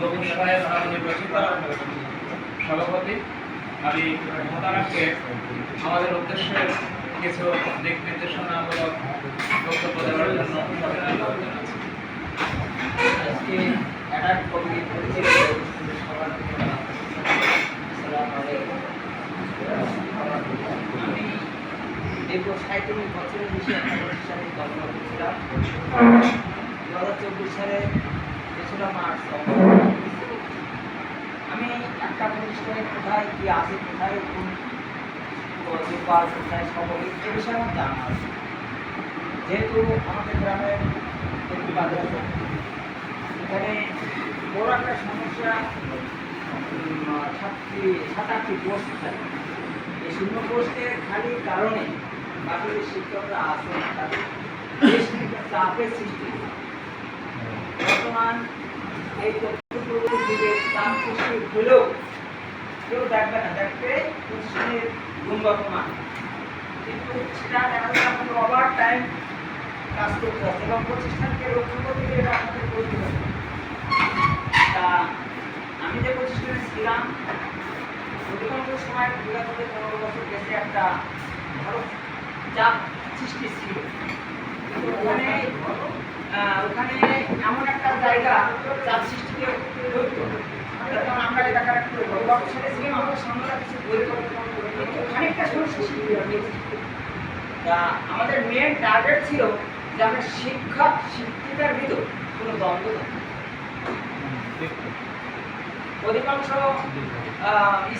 গোবিন্দ সাহেব নবনির্বাচিত সভাপতি, আমি মোতারাককে আমাদের উদ্দেশ্যে কিছু দিক নির্দেশনামূলক বক্তব্য দেওয়ার জন্য আমি দীর্ঘ সাঁত্রিশ বছরের বেশি প্রতিষ্ঠানে কর্মরত দু হাজার চব্বিশ সালে তেসরা মার্চ প্রতিষ্ঠানে কোথায়, কি আছে, কোথায়, কোন সুপার কোথায় সবই এ বিষয়ে আমার জানা আছে যেহেতু আমাদের গ্রামের একটি বাজার আছে, এখানে বড় একটা সমস্যা সাতটি সাত আটটি পোস্ট থাকে এই শূন্য পোস্টের খালি কারণে বাকি শিক্ষকরা আছেন তাদের চাপের সৃষ্টি। বর্তমান এই তথ্যপ্রযুক্তির যুগে চাপ সৃষ্টি হলেও কেউ দেখবে না, দেখবে প্রতিষ্ঠানের গুণগত মান। কিন্তু সেটা যায় আপনাকে ওভার টাইম কাজ করতে হচ্ছে এবং প্রতিষ্ঠানকে রক্ষা করতে গেলে এটা আপনাদের করতে হবে। তা আমি যে প্রতিষ্ঠানে ছিলাম, অধিকাংশ সময় বিগত পনেরো বছর গেছে একটা ভালো চাপ সৃষ্টি ছিল। ওখানে ওখানে এমন একটা জায়গা, চাপ সৃষ্টিকে হইতো। কারণ আমরা গৌরবশালী ছিলাম আমাদের মেন টার্গেট ছিল যে আমরা শিক্ষক, শিক্ষিকার ভিতর কোনো দ্বন্দ্ব অধিকাংশ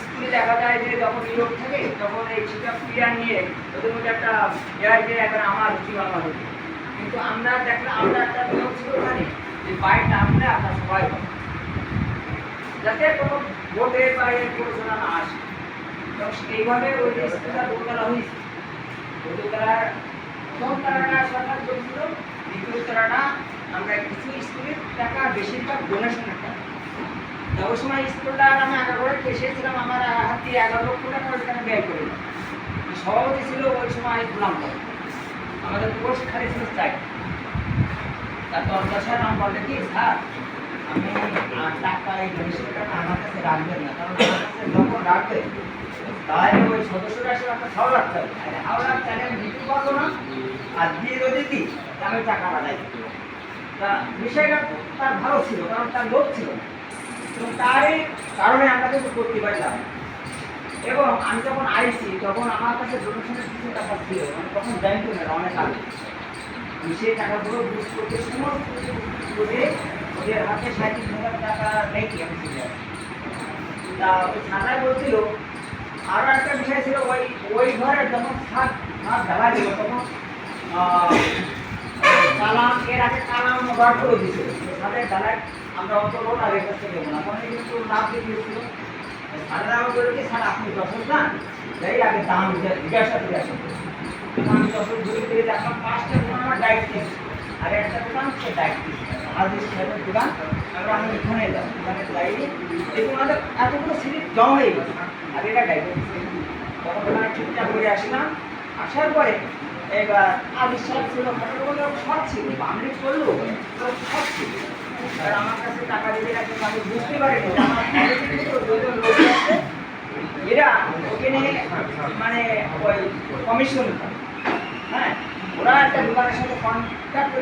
স্কুলে দেখা যায় যে যখন নিয়োগ থাকে তখন এই শিক্ষক ক্রিয়া নিয়ে ওদের মধ্যে একটা ইয়ে যে এখন আমার রুচি আমার কিন্তু আমরা দেখলাম, আমরা একটা নিয়োগ ছিল ওখানে যে বাইরে টার্মে আমরা সবাই। যাতে কোনো ভোটে বা এর প্রয়োজনা না আসে। এইভাবে ওই স্কুলটা দোতলা হয়েছে। ওই দোতলার প্রথম তারাটা সরকার চলছিল দ্বিতীয় তারাটা আমরা কিছু স্কুলের টাকা, বেশিরভাগ ডোনেশনের টাকা ওই সময় স্কুলটা আমি আগে করে এসেছিলাম, আমার হাতে এগারো লক্ষ টাকা ওইখানে ব্যয় করে। সভাপতি ছিল ওই সময় গোলাম। আমাদের পোস্ট খালি ছিল চাই তার দরদাসার নাম বলে কি, স্যার? আমি টাকা আমার কাছে রাখবেন না কারণ আমার কাছে যখন রাখবে তাহলে ওই সদস্যরা এসে একটা হাও রাখতে হবে আর হাও রাখতে আমি না আর দিয়ে যদি দিই তাহলে টাকা বাড়াই তা বিষয়টা তার ভালো ছিল কারণ তার লোক ছিল। এবং তারই কারণে আমরা কিন্তু করতে পারলাম। এবং আমি যখন আইসি তখন আমার কাছে ডোনেশনের কিছু টাকা ছিল মানে তখন ব্যাংকে না অনেক আগে আমি সেই টাকাগুলো বুঝ করতে সমস্ত ওদের হাতে সাঁত্রিশ হাজার টাকা রেখে আমি চলে তা ওই ছাতায় বলছিল আরও একটা বিষয় ছিল, ওই ওই ঘরে যখন ছাদ ছাদ ঢালা দিল তখন কালাম, এর আগে কালাম বার করে দিয়েছিল। ছাদের ঢালাই আমরা লোন আগে করতে দেবো না। কারণ কিন্তু লাভ দিয়ে দিয়েছিল। ছাদের আমার বলে কি স্যার, আপনি যশোর যান, যাই আগে দাম জিজ্ঞা- জিজ্ঞাসা করে আসুন। তখন আমি যশোর ঘুরে ফিরে দেখলাম, পাঁচটা দোকান আমার দিয়েছে আর একটা দোকান, সে দিয়েছে দোকান আমি এলাম দেখুন আমাদের এতগুলো ডাইট তখন ঠিকঠাক আসলাম আসার পরে এবার সাহেব ছিল সব ছিল বামনি করল সব ছিল। আমার কাছে টাকা দিতে রাখতে আমি বুঝতে আছে, এরা ওখানে মানে ওই কমিশন হ্যাঁ ওরা একটা দোকানের সাথে কন্ট্যাক্ট